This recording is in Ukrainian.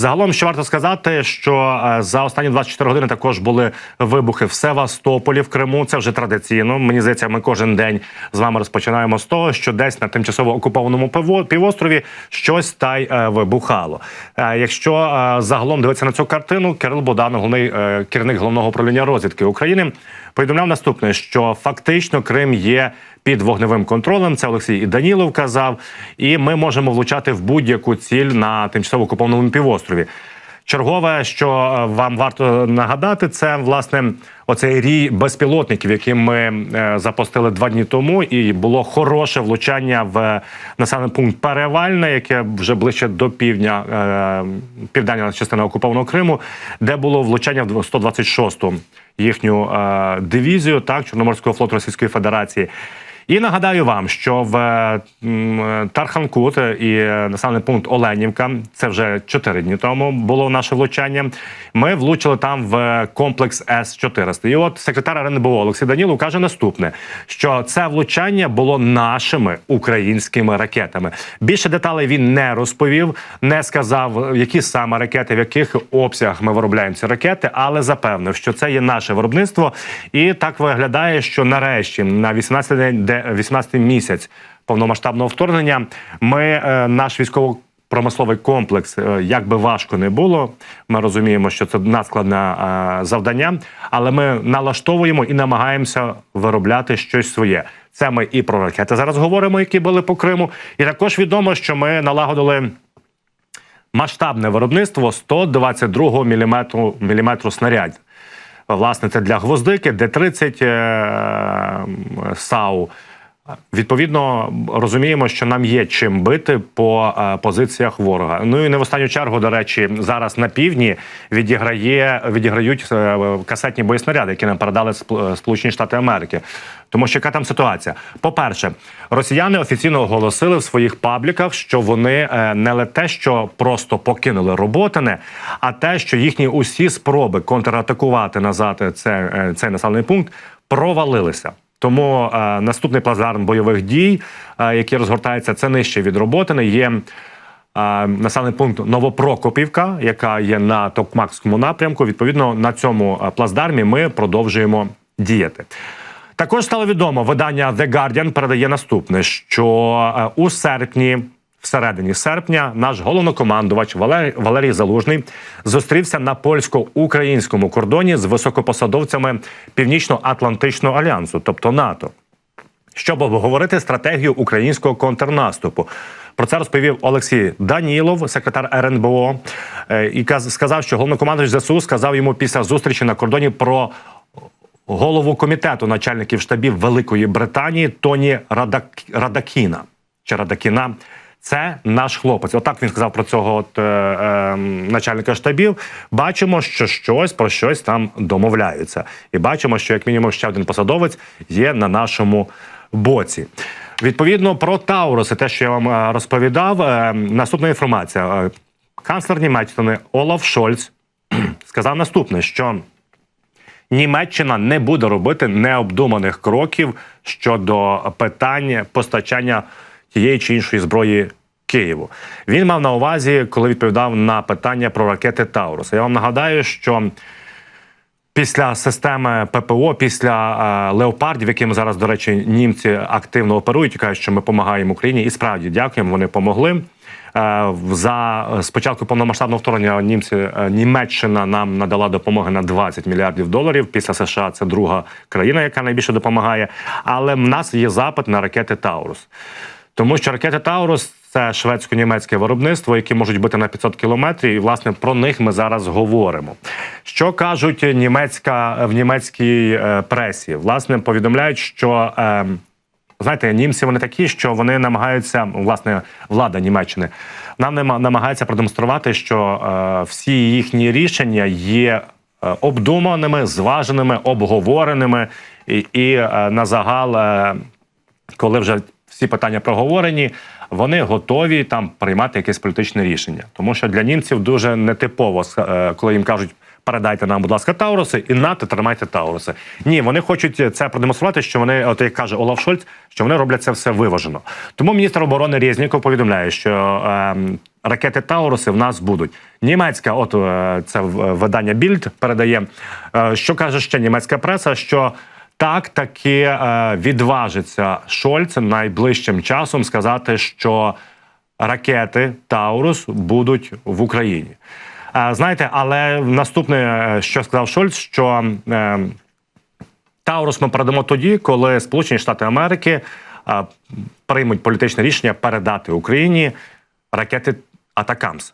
Загалом, що варто сказати, що е, за останні 24 години також були вибухи в Севастополі в Криму. Це вже традиційно. Мені здається, ми кожен день з вами розпочинаємо з того, що десь на тимчасово окупованому півострові щось та й е, вибухало. Е, Якщо загалом дивитися на цю картину, Кирил Бодан, головний керівник головного управління розвідки України, повідомляв наступне: що фактично Крим є під вогневим контролем. Це Олексій і Данілов казав, і ми можемо влучати в будь-яку ціль на тимчасово окупованому півострові. Чергове, що е, вам варто нагадати, це власне оцей рій безпілотників, який ми е, запустили два дні тому, і було хороше влучання в населений пункт Перевальне, яке вже ближче до півдня, е, південна частина окупованого Криму, де було влучання в 126-ту їхню е, дивізію, так Чорноморського флоту Російської Федерації. І нагадаю вам, що в Тарханкут і населений пункт Оленівка, це вже 4 дні тому було наше влучання. Ми влучили там в комплекс С 400 І от секретар РНБО Олексій Данілов каже наступне: що це влучання було нашими українськими ракетами. Більше деталей він не розповів, не сказав, які саме ракети, в яких обсягах ми виробляємо ці ракети, але запевнив, що це є наше виробництво, і так виглядає, що нарешті на 18 день, де 18 місяць повномасштабного вторгнення, ми е, наш військово. Промисловий комплекс, е, як би важко не було, ми розуміємо, що це надскладне е, завдання, але ми налаштовуємо і намагаємося виробляти щось своє. Це ми і про ракети зараз говоримо, які були по Криму. І також відомо, що ми налагодили масштабне виробництво 122 міліметру, міліметру снарядів. Власне, це для гвоздики, Д-30 е, САУ. Відповідно, розуміємо, що нам є чим бити по е, позиціях ворога. Ну і не в останню чергу, до речі, зараз на півдні відіграє відіграють е, касетні боєснаряди, які нам передали Сп- Сполучені Штати Америки. Тому що яка там ситуація? По-перше, росіяни офіційно оголосили в своїх пабліках, що вони е, не те, що просто покинули роботине, а те, що їхні усі спроби контратакувати назад це, е, цей населений пункт провалилися. Тому е, наступний плацдарм бойових дій, е, який розгортається, це нижче від роботини. Є е, населений пункт Новопрокопівка, яка є на Токмакському напрямку. Відповідно, на цьому плаздармі плацдармі ми продовжуємо діяти. Також стало відомо, видання The Guardian передає наступне: що е, у серпні, всередині серпня, наш головнокомандувач Валерій, Валерій Залужний зустрівся на польсько-українському кордоні з високопосадовцями Північно-Атлантичного альянсу, тобто НАТО щоб обговорити стратегію українського контрнаступу. Про це розповів Олексій Данілов, секретар РНБО, е, і каз- сказав, що головнокомандуючий ЗСУ сказав йому після зустрічі на кордоні про голову комітету начальників штабів Великої Британії Тоні Радак... Радакіна чи Радакіна. Це наш хлопець. Отак він сказав про цього от, е, е, начальника штабів. Бачимо, що щось про щось там домовляються, і бачимо, що як мінімум ще один посадовець є на нашому боці. Відповідно про Тауруси, те, що я вам е, розповідав, е, наступна інформація. Е, Канцлер Німеччини Олаф Шольц сказав наступне: що Німеччина не буде робити необдуманих кроків щодо питання постачання тієї чи іншої зброї Києву. Він мав на увазі, коли відповідав на питання про ракети Таурус. Я вам нагадаю, що після системи ППО, після е, леопардів, якими зараз, до речі, німці активно оперують, і кажуть, що ми допомагаємо Україні, і справді дякуємо, вони помогли. Е, За спочатку повномасштабного вторгнення німці е, Німеччина нам надала допомоги на 20 мільярдів доларів. Після США це друга країна, яка найбільше допомагає. Але в нас є запит на ракети Таурус. Тому що ракети Таурус це шведсько-німецьке виробництво, які можуть бути на 500 кілометрів, і власне про них ми зараз говоримо. Що кажуть німецька в німецькій е, пресі? Власне повідомляють, що е, знаєте, німці вони такі, що вони намагаються, власне, влада Німеччини нам нема- намагається продемонструвати, що е, всі їхні рішення є е, обдуманими, зваженими, обговореними і, і е, на загал. Е, коли вже всі питання проговорені, вони готові там приймати якесь політичне рішення. Тому що для німців дуже нетипово, е, коли їм кажуть. Передайте нам, будь ласка, Тауруси, і НАТО тримайте Тауруси. Ні, вони хочуть це продемонструвати, що вони, от як каже Олаф Шольц, що вони роблять це все виважено. Тому міністр оборони Резніков повідомляє, що е, ракети Тауруси в нас будуть. Німецька, от е, це в- видання Більд передає. Е, Що каже ще німецька преса? Що так таки е, відважиться Шольц найближчим часом сказати, що ракети Таурус будуть в Україні. Е, Знаєте, але наступне, е, що сказав Шольц, що Таурус ми передамо тоді, коли Сполучені Штати Америки приймуть політичне рішення передати Україні ракети Атакамс.